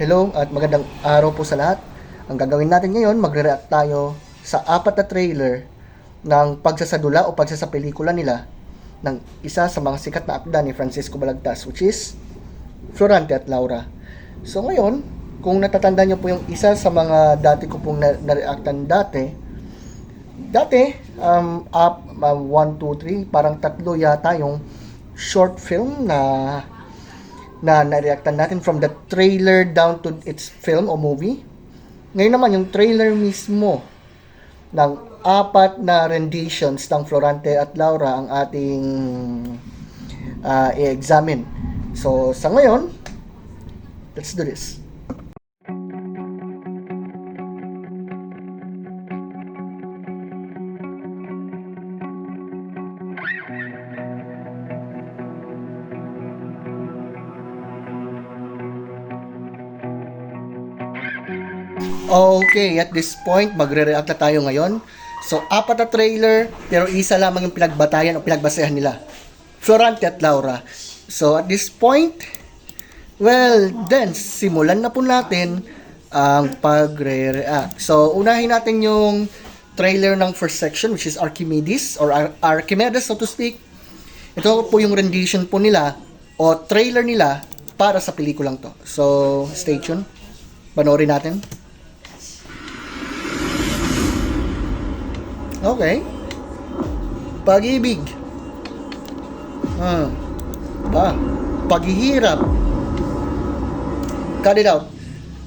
Hello at magandang araw po sa lahat. Ang gagawin natin ngayon, magre-react tayo sa apat na trailer ng pagsasadula o pagsasapelikula nila ng isa sa mga sikat na akda ni Francisco Balagtas which is Florante at Laura. So ngayon, kung natatanda niyo po yung isa sa mga dati ko pong na- na-reactan dati, dati, um, up, 1, 2, 3, parang tatlo yata yung short film na na na-reactan natin from the trailer down to its film o movie. Ngayon naman, yung trailer mismo ng apat na renditions ng Florante at Laura ang ating ah, i-examine. So, sa ngayon, let's do this. Okay, at this point, magre-react na tayo ngayon. So, apat na trailer, pero isa lamang yung pinagbatayan o pinagbasehan nila. Florante at Laura. So, at this point, well, then, simulan na po natin ang pagre-react. So, unahin natin yung trailer ng first section, which is Archimedes, or Ar- Archimedes, so to speak. Ito po yung rendition po nila, o trailer nila, para sa pelikulang to. So, stay tuned. Panoorin natin. Okay. Pag-ibig. Ah. Ba. Paghihirap. Cut it out.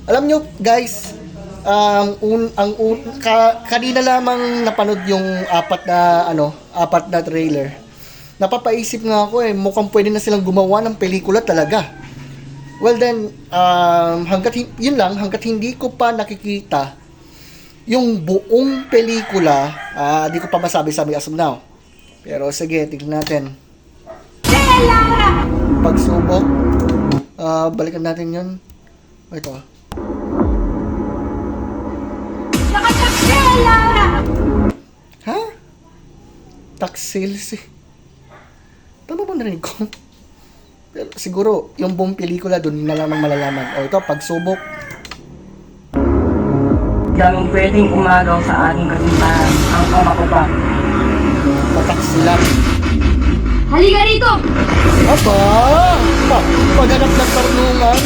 Alam nyo, guys, ang un, ang un, ka, kanina lamang napanood yung apat na ano, apat na trailer. Napapaisip nga ako eh, mukhang pwede na silang gumawa ng pelikula talaga. Well then, um, hanggat yun lang, hanggat hindi ko pa nakikita yung buong pelikula, ah, di ko pa masabi-sabi as of now. Pero sige, tignan natin. Pagsubok. Ah, balikan natin yun. Oh, Ito. Ha? Taksil si... Tama ba narinig ko? Pero siguro, yung buong pelikula doon na lamang malalaman. O ito, pagsubok. Daming pwedeng umagaw sa ating kasimbahan ang kamakubak. Pataksilap. Halika rito! Aba! Pa, paghanap ng.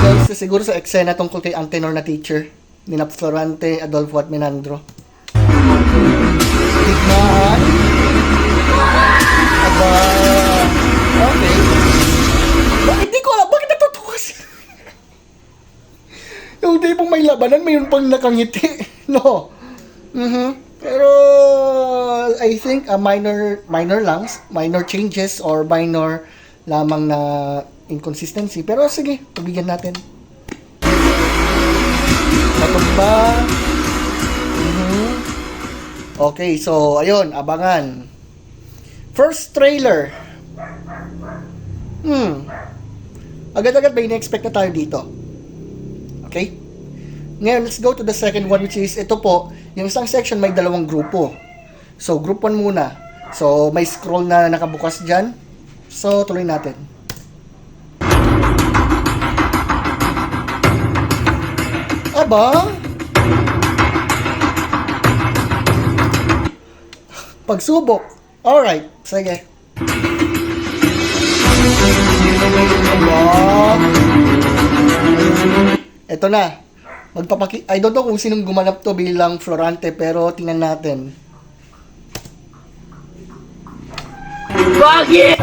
Dahil sa- siguro sa eksena tungkol kay Antenor na teacher. Ni Florante, Adolfo at Menandro. Yung tipong may labanan, mayroon pang nakangiti. No. Mhm. Pero I think a minor minor lang, minor changes or minor lamang na inconsistency. Pero sige, pabigyan natin. Matumba. Mhm. Okay, so ayun, abangan. First trailer. Hmm. Agad-agad may na-expect na tayo dito. Okay? Ngayon, let's go to the second one which is ito po, yung isang section may dalawang grupo. So, group 1 muna. So, may scroll na nakabukas dyan. So, tuloy natin. Aba? Pagsubok. Alright, sige. Aba? Ito na. Magpapaki I don't know kung sinong gumanap to bilang Florante pero tingnan natin. Bakit?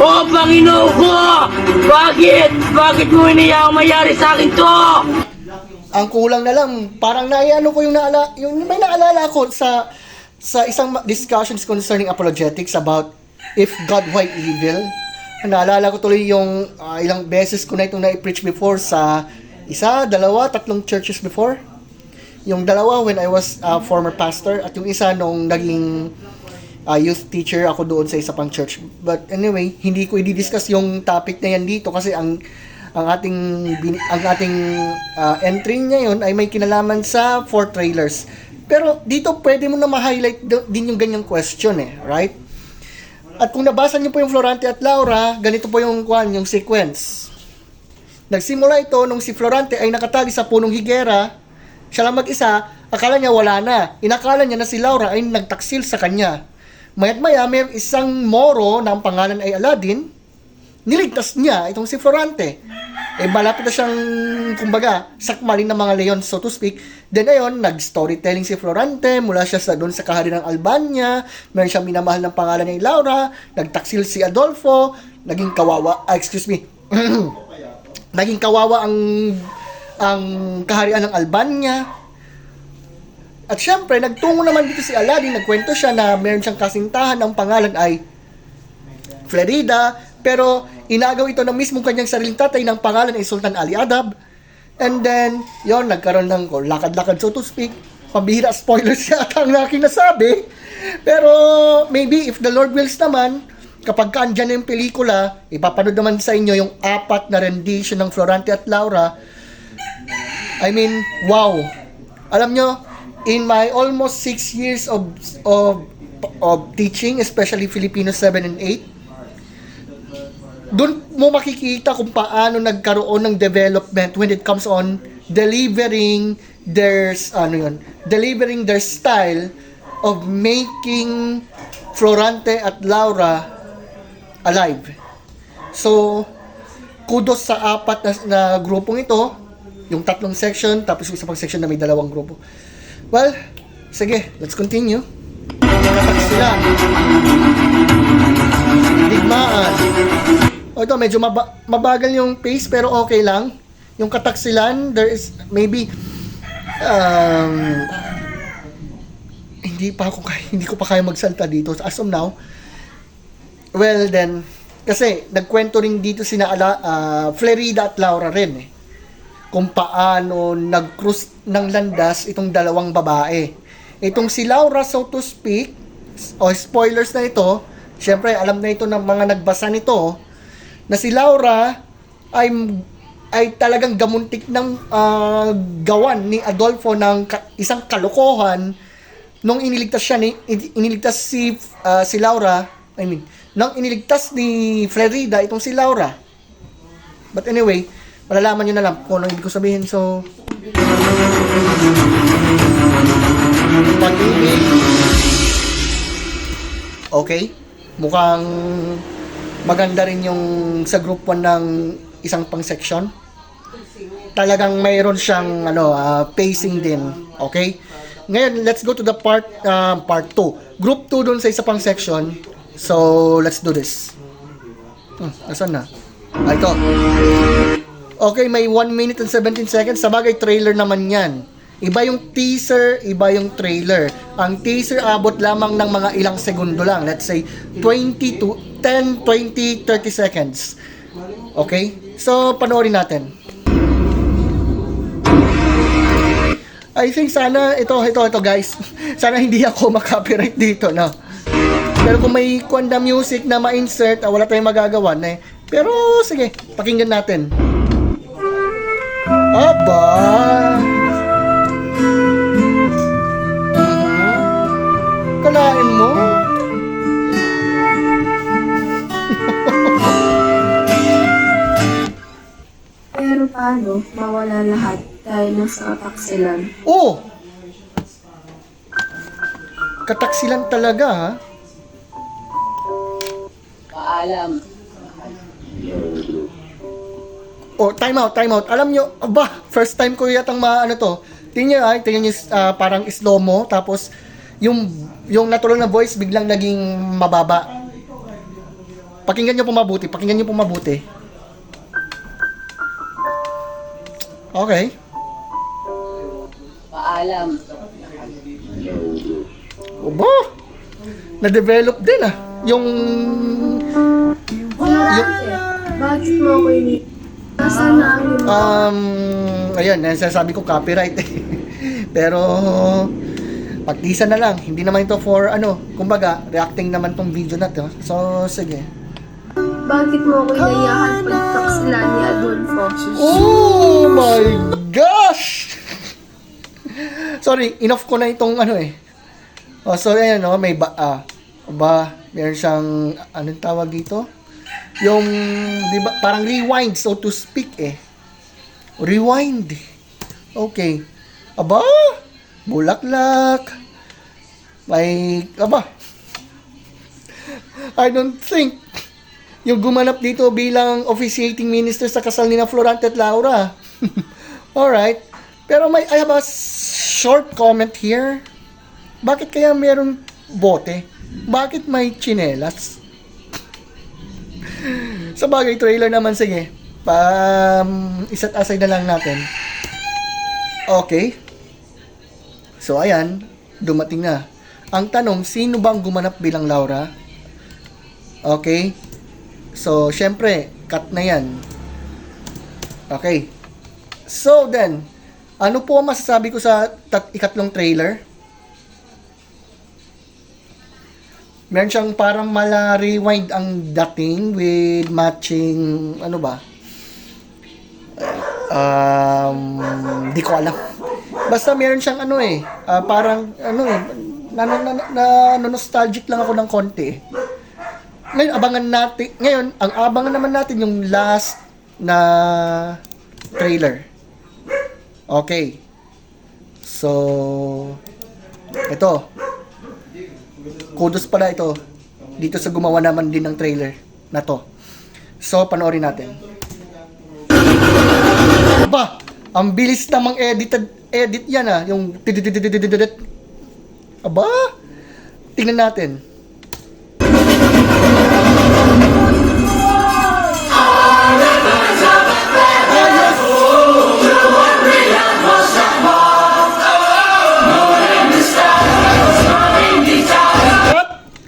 Oh, Panginoon ko! Bakit? Bakit mo inayang mayari sa akin to? Ang kulang na lang, parang naiano ko yung naala, yung may naalala ko sa sa isang discussions concerning apologetics about if God why evil. Naalala ko tuloy yung ah, ilang beses ko na itong na-preach before sa isa, dalawa, tatlong churches before. Yung dalawa when I was a former pastor at yung isa nung naging ah, youth teacher ako doon sa isa pang church. But anyway, hindi ko i-discuss yung topic na yan dito kasi ang ang ating ang ating ah, entry ngayon ay may kinalaman sa four trailers Pero dito pwede mo na ma-highlight din yung ganyang question eh, right? At kung nabasa niyo po yung Florante at Laura, ganito po yung kwan, yung sequence. Nagsimula ito nung si Florante ay nakatali sa punong higera, siya lang mag-isa, akala niya wala na. Inakala niya na si Laura ay nagtaksil sa kanya. Mayat maya, may isang moro na ang pangalan ay Aladdin, niligtas niya itong si Florante. Eh, malapit na siyang, kumbaga, sakmalin ng mga leon, so to speak. Then, ayun, nag-storytelling si Florante, mula siya sa doon sa kahari ng Albania, meron siyang minamahal ng pangalan ni Laura, nagtaksil si Adolfo, naging kawawa, ah, excuse me, naging kawawa ang ang kaharian ng Albania. At syempre, nagtungo naman dito si Aladdin, nagkwento siya na meron siyang kasintahan, ang pangalan ay Flerida, pero inagaw ito ng mismong kanyang sariling tatay ng pangalan ay Sultan Ali Adab. And then, yon nagkaroon ng lakad-lakad so to speak. Pambihira spoilers yata ang aking nasabi. Pero maybe if the Lord wills naman, kapag ka andyan na yung pelikula, ipapanood naman sa inyo yung apat na rendition ng Florante at Laura. I mean, wow. Alam nyo, in my almost six years of of of teaching, especially Filipino 7 and 8, doon mo makikita kung paano nagkaroon ng development when it comes on delivering their ano yun, delivering their style of making Florante at Laura alive. So, kudos sa apat na, na grupong ito, yung tatlong section, tapos yung isa pang section na may dalawang grupo. Well, sige, let's continue. Sila. Digmaan. O ito, medyo maba- mabagal yung pace pero okay lang. Yung kataksilan, there is maybe um, hindi pa ako kaya, hindi ko pa kaya magsalta dito as of now. Well then, kasi nagkwento rin dito sina Ala, ah, Flerida at Laura rin eh. Kung paano nag-cruise ng landas itong dalawang babae. Itong si Laura, so to speak, o spoilers na ito, syempre alam na ito ng mga nagbasa nito, na si Laura ay ay talagang gamuntik ng ah, gawan ni Adolfo ng ka- isang kalokohan. Nung iniligtas siya ni in- iniligtas si ah, si Laura I mean nung iniligtas ni Flerida itong si Laura. But anyway malalaman nyo na lang kung ano ibig ko sabihin. So pag-ibig. Okay. Mukhang maganda rin yung sa group 1 ng isang pang section. Talagang mayroon siyang ano ah, pacing din, okay? Ngayon, let's go to the part ah, part 2. Group 2 doon sa isa pang section. So, let's do this. Hmm, nasaan na? Ah, ito. Okay, may 1 minute and 17 seconds. Sa bagay, trailer naman yan. Iba yung teaser, iba yung trailer. Ang teaser abot lamang ng mga ilang segundo lang. Let's say 20 to 10, 20, 30 seconds. Okay? So, panoorin natin. I think sana, ito, ito, ito guys. Sana hindi ako makopyright dito, no? Pero kung may kwanda music na ma-insert, ah, wala tayong magagawa eh. Pero, sige, pakinggan natin. Aba! Paano mawala lahat dahil nasa kataksilan? Oh! Kataksilan talaga, ha? Paalam. Oh, time out, time out. Alam nyo, aba, first time ko yatang ma, ano to. Tingnan nyo, ay, tingnan nyo, ah, parang slow mo, tapos, yung, yung natural na voice, biglang naging mababa. Pakinggan nyo po mabuti, pakinggan nyo po mabuti. Okay. Paalam. Aba, na-develop din, ah. Yung, Florante, bakit mo ako ini... Nasaan na ang iyong um, ayun, nasasabi ko copyright eh. Pero, pagtisa na lang. Hindi naman ito for, ano, kumbaga, reacting naman tong video na to. So, sige. Bakit mo ako inayahan pagtaksilan ni Adolfo? Oh my gosh! so, Sorry, enough ko na itong ano eh. Oh, so ayan no, may ba ah, ba meron siyang anong tawag dito? Yung 'di ba parang rewind so to speak eh. Rewind. Okay. Aba, bulaklak. May aba. I don't think yung gumanap dito bilang officiating minister sa kasal ni na Florante at Laura. Alright. Pero may I have a short comment here. Bakit kaya meron bote? Bakit may chinelas? Sa bagay, trailer naman, sige. Pa, um, isa't aside na lang natin. Okay. So, ayan. Dumating na. Ang tanong, sino bang gumanap bilang Laura? Okay. So, syempre, cut na yan. Okay. So, then, ano po ang masasabi ko sa tat ikatlong trailer? Meron siyang parang mala rewind ang dating with matching ano ba? Um, di ko alam. Basta meron siyang ano eh, ah, parang ano eh, na, na, na, na nostalgic lang ako ng konti. eh ngayon abangan natin, ngayon ang abangan naman natin yung last na trailer. Okay. So ito. Kudos pala ito dito sa gumawa naman din ng trailer na to. So panoorin natin. Ba, ang bilis namang edited edit yan ah, yung Aba. Tingnan natin.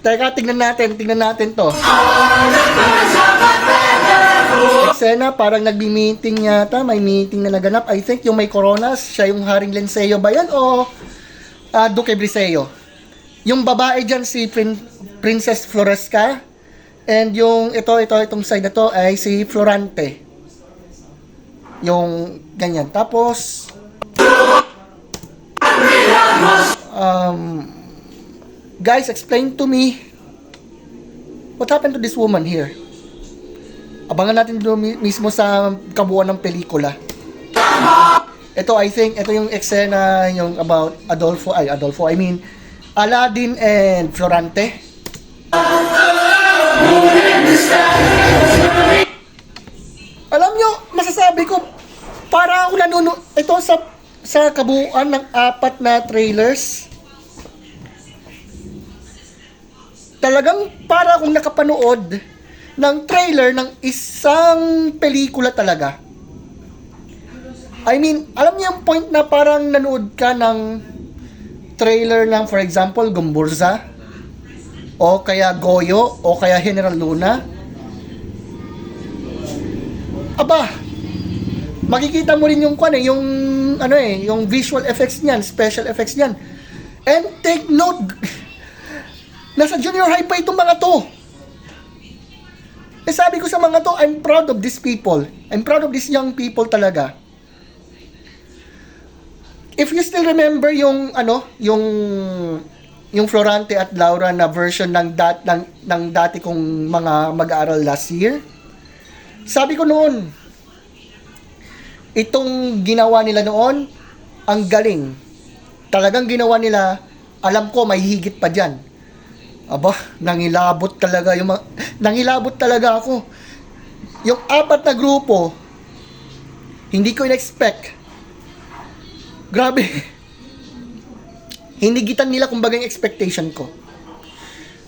Teka, tingnan natin, tingnan natin to. Eksena, parang nagbi-meeting yata, may meeting na naganap. I think yung may coronas, siya yung Haring Lenseo ba yan o ah, Duque Briseo? Yung babae dyan si Prin- Princess Floresca and yung ito, ito, itong side na to ay si Florante. Yung ganyan. Tapos, um, guys, explain to me what happened to this woman here. Abangan natin doon mi- mismo sa kabuuan ng pelikula. Ito, I think, ito yung eksena yung about Adolfo, ay, Adolfo, I mean, Aladdin and Florante. Alam nyo, masasabi ko, para ako ito sa, sa kabuuan ng apat na trailers, talagang para akong nakapanood ng trailer ng isang pelikula talaga. I mean, alam niyo yung point na parang nanood ka ng trailer ng, for example, Gumburza, o kaya Goyo, o kaya General Luna. Aba, makikita mo rin yung kwan eh, yung ano eh, yung visual effects niyan, special effects niyan. And take note, nasa junior high pa itong mga to. Eh sabi ko sa mga to, I'm proud of these people. I'm proud of these young people talaga. If you still remember yung ano, yung yung Florante at Laura na version ng dat ng, ng dati kong mga mag-aaral last year. Sabi ko noon, itong ginawa nila noon, ang galing. Talagang ginawa nila, alam ko may higit pa diyan. Aba, nangilabot talaga yung mga, nangilabot talaga ako. Yung apat na grupo, hindi ko in-expect. Grabe. Hinigitan nila kumbaga yung expectation ko.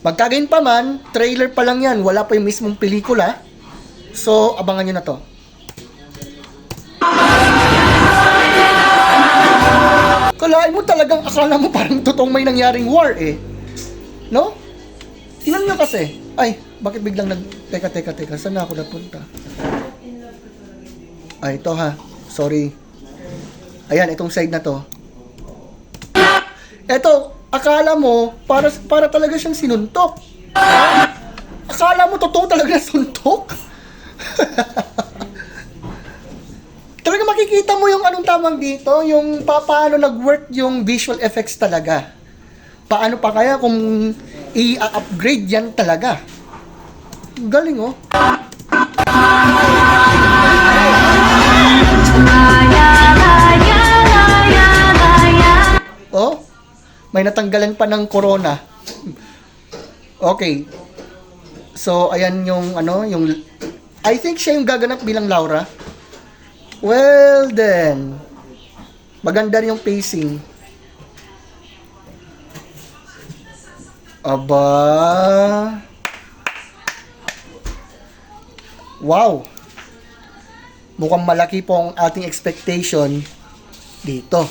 Magkagayon pa man, trailer pa lang yan, wala pa yung mismong pelikula. So, abangan nyo na to. Kalain mo talagang akala mo parang totoong may nangyaring war eh. No? Tingnan nyo kasi. Ay, bakit biglang nag... Teka, teka, teka. Saan na ako napunta? Ay, ito ha. Sorry. Ayan, itong side na to. Ito, akala mo, para, para talaga siyang sinuntok. Akala mo totoo talaga na suntok? talaga makikita mo yung anong tawag dito, yung pa paano nag-work yung visual effects talaga. Paano pa kaya kung i-upgrade yan talaga? Galing oh. Oh, may natanggalan pa ng corona. Okay. So, ayan yung ano, yung I think siya yung gaganap bilang Laura. Well then, maganda rin yung pacing. Aba. Wow. Mukhang malaki po ang ating expectation dito.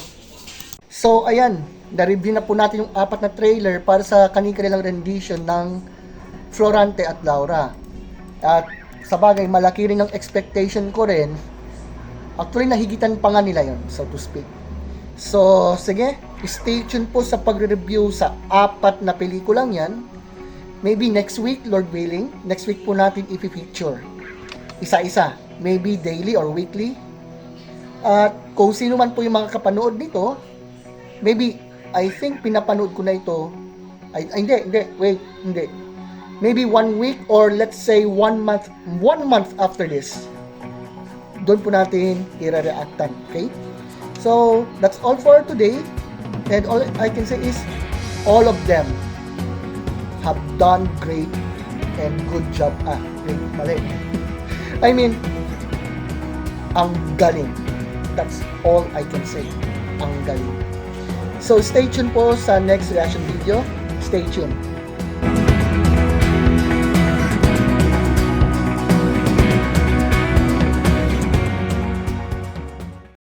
So, ayan. Na-review na po natin yung apat na trailer para sa kanilang rendition ng Florante at Laura. At sa bagay, malaki rin ang expectation ko rin. Actually, nahigitan pa nga nila yon so to speak. So, sige, stay tuned po sa pagre-review sa apat na pelikulang yan. Maybe next week, Lord willing, next week po natin ipipicture. Isa-isa. Maybe daily or weekly. At kung sino man po yung mga kapanood nito, maybe, I think pinapanood ko na ito. Ay, ay, hindi, hindi, wait, hindi. Maybe one week or let's say one month, one month after this. Doon po natin i-reactan, okay? So, that's all for today. And all I can say is, all of them have done great and good job. Ah, great, mali. I mean, ang galing. That's all I can say. Ang galing. So, stay tuned po sa next reaction video. Stay tuned.